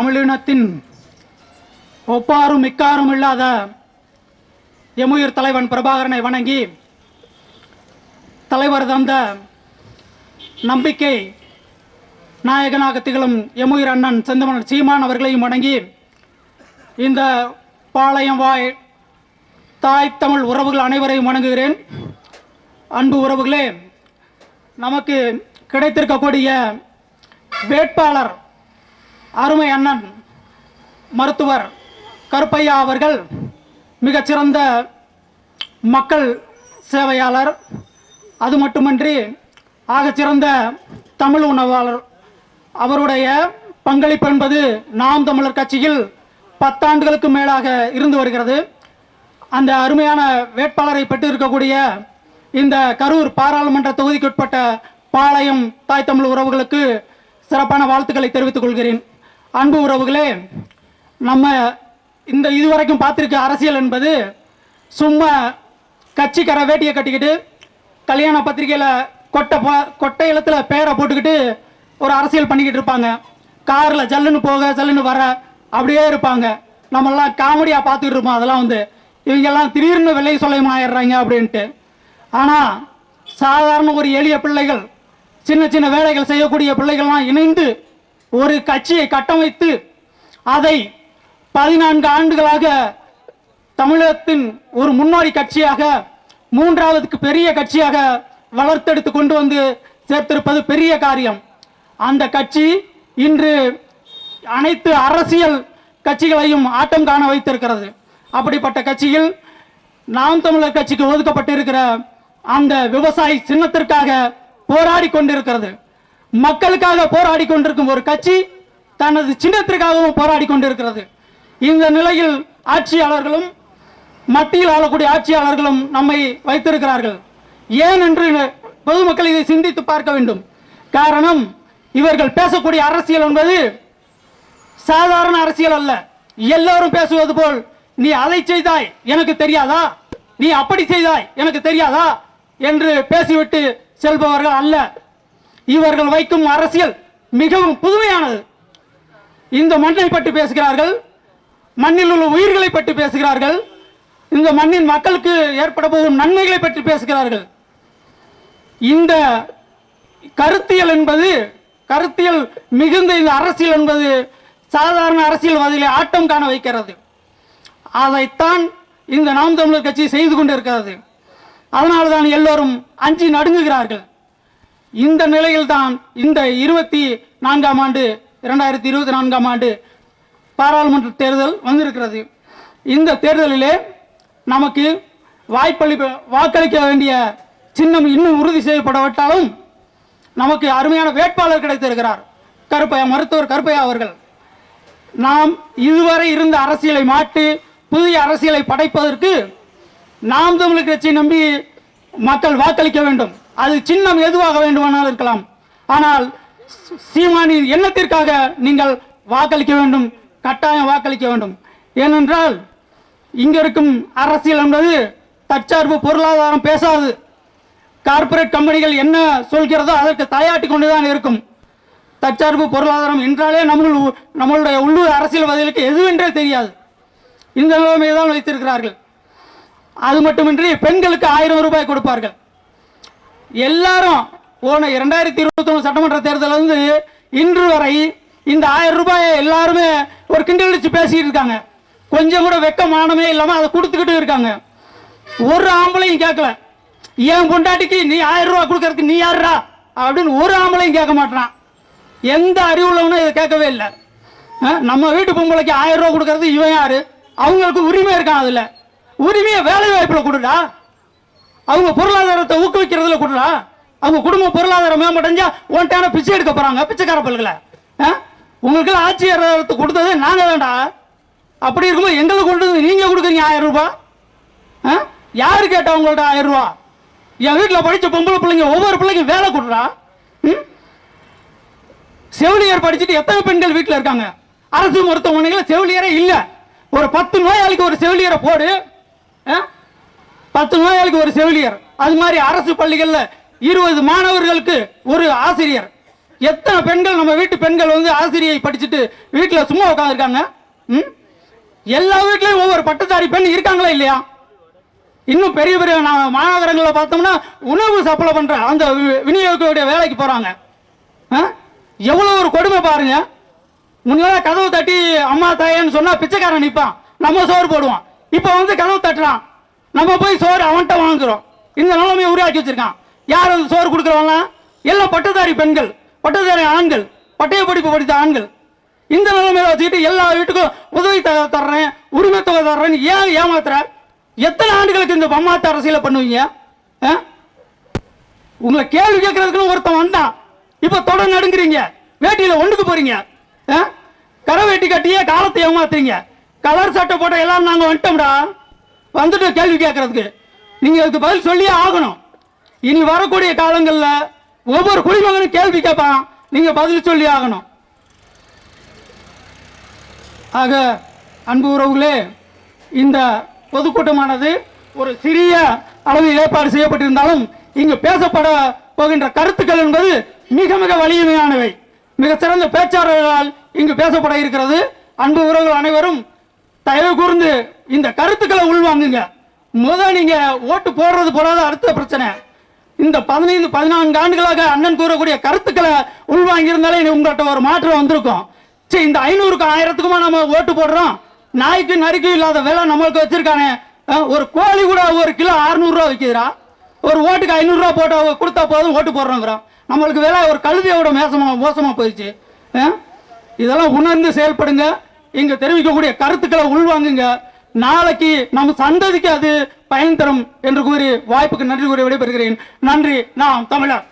தமிழினத்தின் ஒப்பாரும் மிக்காரும் இல்லாத எமுயிர் தலைவன் பிரபாகரனை வணங்கி தலைவர் தந்த நம்பிக்கை நாயகனாக திகழும் எமுயிர் அண்ணன் செந்தமன் சீமான் அவர்களையும் வணங்கி இந்த பாளையம் வாய் தாய் தமிழ் உறவுகள் அனைவரையும் வணங்குகிறேன். அன்பு உறவுகளே நமக்கு கிடைத்திருக்கக்கூடிய வேட்பாளர் அருமை அண்ணன் மருத்துவர் கருப்பையா அவர்கள் மிகச்சிறந்த மக்கள் சேவையாளர். அது மட்டுமன்றி ஆகச்சிறந்த தமிழ் உணவாளர். அவருடைய பங்களிப்பு என்பது நாம் தமிழர் கட்சியில் பத்தாண்டுகளுக்கு மேலாக இருந்து வருகிறது. அந்த அருமையான வேட்பாளரை பெற்றிருக்கக்கூடிய இந்த கரூர் பாராளுமன்ற தொகுதிக்குட்பட்ட பாளையம் தாய் தமிழ் உறவுகளுக்கு சிறப்பான வாழ்த்துக்களை தெரிவித்துக் கொள்கிறேன். அன்பு உறவுகளே நம்ம இந்த இதுவரைக்கும் பார்த்துருக்க அரசியல் என்பது சும்மா கட்சிக்கார வேட்டியை கட்டிக்கிட்டு கல்யாண பத்திரிகையில் கொட்டை ப கொட்டை எழுத்துல பேரை போட்டுக்கிட்டு ஒரு அரசியல் பண்ணிக்கிட்டு இருப்பாங்க. காரில் ஜல்லுன்னு போக ஜல்லுன்னு வர அப்படியே இருப்பாங்க. நம்மெல்லாம் காமெடியாக பார்த்துக்கிட்டு இருப்போம் அதெல்லாம் வந்து. இவங்கெல்லாம் திடீர்னு விலை சொல்லையும் ஆயிடுறாங்க அப்படின்ட்டு. ஆனால் சாதாரண ஒரு எளிய பிள்ளைகள் சின்ன சின்ன வேலைகள் செய்யக்கூடிய பிள்ளைகள்லாம் இணைந்து ஒரு கட்சியை கட்டமைத்து அதை பதினான்கு ஆண்டுகளாக தமிழகத்தின் ஒரு முன்னோடி கட்சியாக மூன்றாவதுக்கு பெரிய கட்சியாக வளர்த்தெடுத்து கொண்டு வந்து சேர்த்திருப்பது பெரிய காரியம். அந்த கட்சி இன்று அனைத்து அரசியல் கட்சிகளையும் ஆட்டம் காண வைத்திருக்கிறது. அப்படிப்பட்ட கட்சியில் நாம் தமிழர் கட்சிக்கு ஒதுக்கப்பட்டிருக்கிற அந்த விவசாயி சின்னத்திற்காக போராடி கொண்டிருக்கிறது. மக்களுக்காக போராடி கொண்டிருக்கும் ஒரு கட்சி தனது சின்னத்திற்காகவும் போராடி கொண்டிருக்கிறது. இந்த நிலையில் ஆட்சியாளர்களும் மத்தியில் ஆளக்கூடிய ஆட்சியாளர்களும் நம்மை வைத்திருக்கிறார்கள். ஏன் என்று பொதுமக்கள் இதை சிந்தித்து பார்க்க வேண்டும். காரணம் இவர்கள் பேசக்கூடிய அரசியல் என்பது சாதாரண அரசியல் அல்ல. எல்லோரும் பேசுவது போல் நீ அதை செய்தாய் எனக்கு தெரியாதா? நீ அப்படி செய்தாய் எனக்கு தெரியாதா? என்று பேசிவிட்டு செல்பவர்கள் அல்ல. இவர்கள் வைக்கும் அரசியல் மிகவும் புதுமையானது. இந்த மண்ணை பற்றி பேசுகிறார்கள் மண்ணில் உள்ள உயிர்களை பற்றி பேசுகிறார்கள் இந்த மண்ணின் மக்களுக்கு ஏற்பட போகும் நன்மைகளை பற்றி பேசுகிறார்கள். இந்த கருத்தியல் என்பது கருத்தியல் மிகுந்த இந்த அரசியல் என்பது சாதாரண அரசியல்வாதிகளை ஆட்டம் காண வைக்கிறது. அதைத்தான் இந்த நாம் தமிழர் கட்சி செய்து கொண்டிருக்கிறது. அதனால்தான் எல்லோரும் அஞ்சி நடுங்குகிறார்கள். இந்த நிலையில்தான் இந்த இருபத்தி நான்காம் ஆண்டு இரண்டாயிரத்தி இருபத்தி நான்காம் ஆண்டு பாராளுமன்ற தேர்தல் வந்திருக்கிறது. இந்த தேர்தலிலே நமக்கு வாய்ப்பளி வாக்களிக்க வேண்டிய சின்னம் இன்னும் உறுதி செய்யப்படவிட்டாலும் நமக்கு அருமையான வேட்பாளர் கிடைத்திருக்கிறார். கருப்பையா மருத்துவர் கருப்பையா அவர்கள். நாம் இதுவரை இருந்த அரசியலை மாற்றி புதிய அரசியலை படைப்பதற்கு நாம் தமிழ் கட்சி நம்பி மக்கள் வாக்களிக்க வேண்டும். அது சின்னம் எதுவாக வேண்டுமானால் இருக்கலாம். ஆனால் சீமானின் எண்ணத்திற்காக நீங்கள் வாக்களிக்க வேண்டும் கட்டாயம் வாக்களிக்க வேண்டும். ஏனென்றால் இங்கே இருக்கும் அரசியல் என்பது தற்சார்பு பொருளாதாரம் பேசாது. கார்ப்பரேட் கம்பெனிகள் என்ன சொல்கிறதோ அதற்கு தலையாட்டி கொண்டுதான் இருக்கும். தற்சார்பு பொருளாதாரம் என்றாலே நம்ம நம்மளுடைய உள்ளூர் அரசியல்வாதிகளுக்கு எதுவென்றே தெரியாது. இந்த நிலைமையை தான் வைத்திருக்கிறார்கள். அது மட்டுமின்றி பெண்களுக்கு ஆயிரம் ரூபாய் கொடுப்பார்கள். எல்லாரும் போன இரண்டாயிரத்தி இருபத்தி ஒன்று சட்டமன்ற தேர்தலில் இருந்து இன்று வரை இந்த ஆயிரம் ரூபாயை எல்லாருமே ஒரு கிண்டலடிச்சு பேசிட்டு இருக்காங்க. கொஞ்சம் கூட வெக்க மானமே அதை கொடுத்துக்கிட்டு இருக்காங்க. ஒரு ஆம்பளையும் கேட்கல. என் பொண்டாட்டிக்கு நீ ஆயிரம் ரூபா கொடுக்கறதுக்கு நீ யாருடா அப்படின்னு ஒரு ஆம்பளையும் கேட்க மாட்டான். எந்த அறிவுள்ளவனும் இதை கேட்கவே இல்லை. நம்ம வீட்டு பொம்பளைக்கு ஆயிரம் ரூபா கொடுக்கறது இவன் யாரு? அவங்களுக்கு உரிமை இருக்கான் அதில்? உரிமையை வேலை வாய்ப்பில் கொடுடா. அவங்க பொருளாதாரத்தை ஊக்குவிக்கிறதுல கொடுடா அவங்க குடும்ப பொருளாதாரம் மேம்படைஞ்சா ஒன்ட்டான பிச்சை எடுக்க போறாங்க பிச்சைக்கார பல்களை உங்களுக்கு ஆட்சி அதிகாரத்தை கொடுத்தது நாங்க வேண்டா அப்படி இருக்கும்போது எங்களுக்கு கொண்டு நீங்க கொடுக்குறீங்க ஆயிரம் ரூபாய் ஆ? யாரு கேட்டா உங்கள்ட்ட ஆயிரம் ரூபாய் என் வீட்டில் படித்த பொம்பளை பிள்ளைங்க ஒவ்வொரு பிள்ளைக்கும் வேலை கொடுறா. ம்? செவிலியர் படிச்சுட்டு எத்தனை பெண்கள் வீட்டில் இருக்காங்க? அரசு மருத்துவமனைகள் செவிலியரே இல்லை. ஒரு பத்து நோயாளிக்கு ஒரு செவிலியரை போடு. ஆ? பத்து நோயாளிக்கு ஒரு செவிலியர். அது மாதிரி அரசு பள்ளிகளில் இருபது மாணவர்களுக்கு ஒரு ஆசிரியர். எத்தனை பெண்கள் நம்ம வீட்டு பெண்கள் வந்து ஆசிரியை படிச்சுட்டு வீட்டில் சும்மா உட்காந்துருக்காங்க ம்? எல்லா வீட்லேயும் ஒவ்வொரு பட்டதாரி பெண் இருக்காங்களா இல்லையா? இன்னும் பெரிய பெரிய மாநகரங்களில் பார்த்தோம்னா உணவு சப்ளை பண்ற அந்த வி- வேலைக்கு போறாங்க. ஆ? ஒரு கொடுமை பாருங்க. முன்னால கதவு தட்டி அம்மா தாயேன்னு சொன்னா பிச்சைக்காரன் நிற்பான் நம்ம சோறு போடுவோம் இப்போ வந்து கதவு தட்டுறான். நம்ம போய் சோறு அவன்கிட்ட வாங்குறோம். இந்த நிலைமையை உருவாக்கி வச்சிருக்கான். யார் அந்த சோறு கொடுக்குறவங்க? எல்லாம் பட்டதாரி பெண்கள் பட்டதாரி ஆண்கள் பட்டய படிப்பு படித்த ஆண்கள். இந்த நிலைமையில வச்சுக்கிட்டு எல்லா வீட்டுக்கும் உதவி தொகை தர்றேன் உரிமை தொகை தர்றேன்னு ஏன் ஏமாத்துற? எத்தனை ஆண்டுகளுக்கு இந்த பம்மாத்த அரசியலை பண்ணுவீங்க? ஆ? உங்களை கேள்வி கேட்கறதுக்குன்னு ஒருத்தன் வந்தான். இப்போ தொடர் நடுங்குறீங்க. வேட்டியில் ஒன்றுக்கு போறீங்க. ஆ? கரை வேட்டி கட்டியே காலத்தை ஏமாத்துறீங்க. கலர் சட்டை போட்ட எல்லாம் நாங்கள் வந்துட்டோம்டா. வந்துட்டு கேள்வி கேட்கறதுக்கு நீங்க அதுக்கு பதில் சொல்லியே ஆகணும். இனி வரக்கூடிய காலங்களில் ஒவ்வொரு குடிமகனும் கேள்வி கேட்பான் நீங்க பதில் சொல்லி ஆகணும். ஆக அன்பு உறவுகளே இந்த பொதுக்கூட்டமானது ஒரு சிறிய அளவில் ஏற்பாடு செய்யப்பட்டிருந்தாலும் இங்கு பேசப்பட போகின்ற கருத்துக்கள் என்பது மிக மிக வலிமையானவை. மிக சிறந்த பேச்சாளர்களால் இங்கு பேசப்பட இருக்கிறது. அன்பு உறவுகள் அனைவரும் தயவு கூர்ந்து இந்த கருத்துக்களை உள்வாங்குங்க. முத நீங்க ஓட்டு போடுறது போடாத அடுத்த பிரச்சனை. இந்த பதினைந்து பதினான்கு ஆண்டுகளாக அண்ணன் கூறக்கூடிய கருத்துக்களை உள்வாங்கி இருந்தாலே உங்கள்கிட்ட ஒரு மாற்றம் வந்திருக்கும். சரி இந்த ஐநூறுக்கு ஆயிரத்துக்குமா நம்ம ஓட்டு போடுறோம்? நாய்க்கு நரிக்கும் இல்லாத விலை நம்மளுக்கு வச்சிருக்கானே. ஒரு கோழி கூட ஒரு கிலோ 600 ரூபா விற்கிதுரா ஒரு ஓட்டுக்கு ஐநூறுரூவா போட்டு கொடுத்தா போதும் ஓட்டு போடுறோங்கிறோம் நம்மளுக்கு விலை ஒரு கழுதையோட மேசமாக மோசமாக போயிடுச்சு. இதெல்லாம் உணர்ந்து செயல்படுங்க. இங்க தெரிவிக்கக்கூடிய கருத்துக்களை உள்வாங்குங்க. நாளைக்கு நம்ம சந்ததிக்கு அது பயன் தரும் என்று கூறி வாய்ப்புக்கு நன்றி கூறி விடைபெறுகிறேன். நன்றி. நாம் தமிழர்.